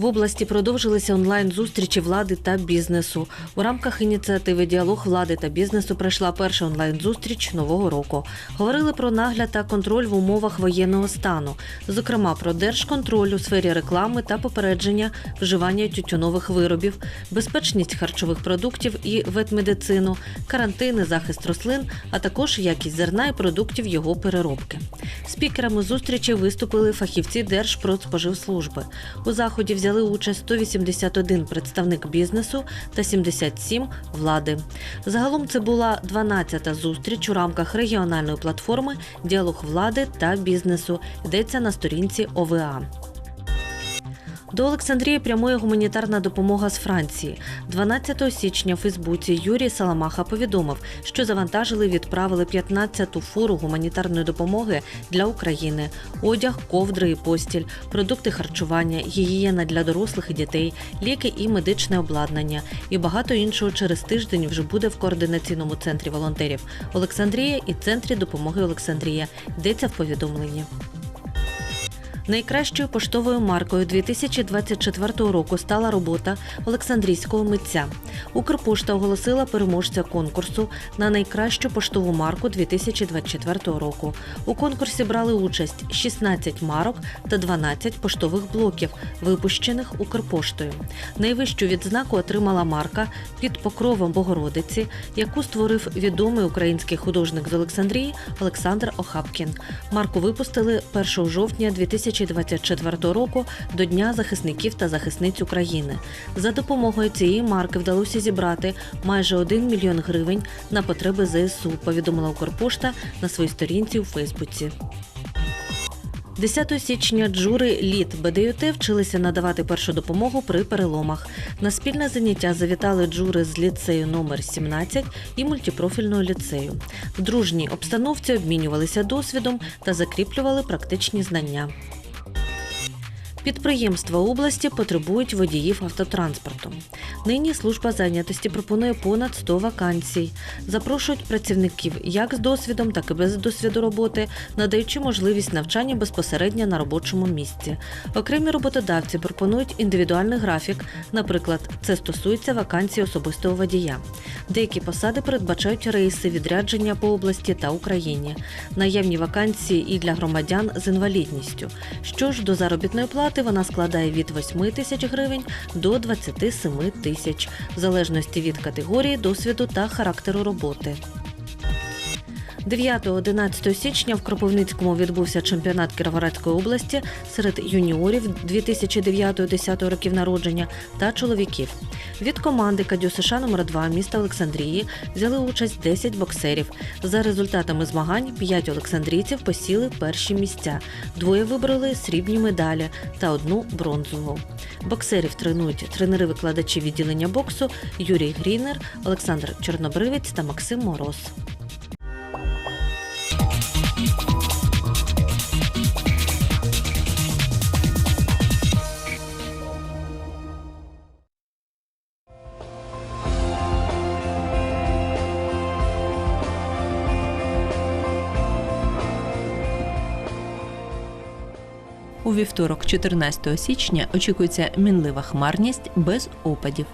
В області продовжилися онлайн-зустрічі влади та бізнесу. У рамках ініціативи Діалог влади та бізнесу пройшла перша онлайн-зустріч нового року. Говорили про нагляд та контроль в умовах воєнного стану, зокрема про держконтроль у сфері реклами та попередження вживання тютюнових виробів, безпечність харчових продуктів і ветмедицину, карантини, захист рослин, а також якість зерна і продуктів його переробки. Спікерами зустрічі виступили фахівці Держпродспоживслужби. У заході взяли участь 181 представник бізнесу та 77 влади. Загалом це була 12-та зустріч у рамках регіональної платформи Діалог влади та бізнесу. Йдеться на сторінці ОВА. До Олександрії прямує гуманітарна допомога з Франції. 12 січня у Фейсбуці Юрій Саламаха повідомив, що завантажили відправили 15-ту фуру гуманітарної допомоги для України: одяг, ковдри і постіль, продукти харчування, гігієна для дорослих і дітей, ліки і медичне обладнання. І багато іншого через тиждень вже буде в координаційному центрі волонтерів Олександрія і центрі допомоги Олександрія. Йдеться в повідомленні. Найкращою поштовою маркою 2024 року стала робота Олександрійського митця. Укрпошта оголосила переможця конкурсу на найкращу поштову марку 2024 року. У конкурсі брали участь 16 марок та 12 поштових блоків, випущених Укрпоштою. Найвищу відзнаку отримала марка під покровом Богородиці, яку створив відомий український художник з Олександрії Олександр Охапкін. Марку випустили 1 жовтня 2024 року до Дня захисників та захисниць України. За допомогою цієї марки вдалося зібрати майже 1 мільйон гривень на потреби ЗСУ. Повідомила Укрпошта на своїй сторінці у Фейсбуці. 10 січня джури літ БДЮТ вчилися надавати першу допомогу при переломах. На спільне заняття завітали джури з ліцею номер 17 і мультипрофільного ліцею. В дружній обстановці обмінювалися досвідом та закріплювали практичні знання. Підприємства області потребують водіїв автотранспорту. Нині служба зайнятості пропонує понад 100 вакансій. Запрошують працівників як з досвідом, так і без досвіду роботи, надаючи можливість навчання безпосередньо на робочому місці. Окремі роботодавці пропонують індивідуальний графік. Наприклад, це стосується вакансій особистого водія. Деякі посади передбачають рейси відрядження по області та Україні. Наявні вакансії і для громадян з інвалідністю. Що ж до заробітної плати, вона складає від 8 тисяч гривень до 27 тисяч, в залежності від категорії, досвіду та характеру роботи. 9-11 січня в Кропивницькому відбувся чемпіонат Кіровоградської області серед юніорів 2009-10 років народження та чоловіків. Від команди Кадю США номер 2 міста Олександрії взяли участь 10 боксерів. За результатами змагань 5 олександрійців посіли перші місця. Двоє вибрали срібні медалі та одну бронзову. Боксерів тренують тренери-викладачі відділення боксу Юрій Грінер, Олександр Чорнобривець та Максим Мороз. У вівторок, 14 січня, очікується мінлива хмарність без опадів.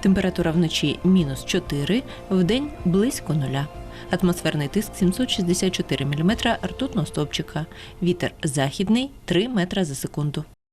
Температура вночі мінус 4, вдень близько нуля. Атмосферний тиск 764 мм ртутного стовпчика. Вітер західний 3 метра за секунду.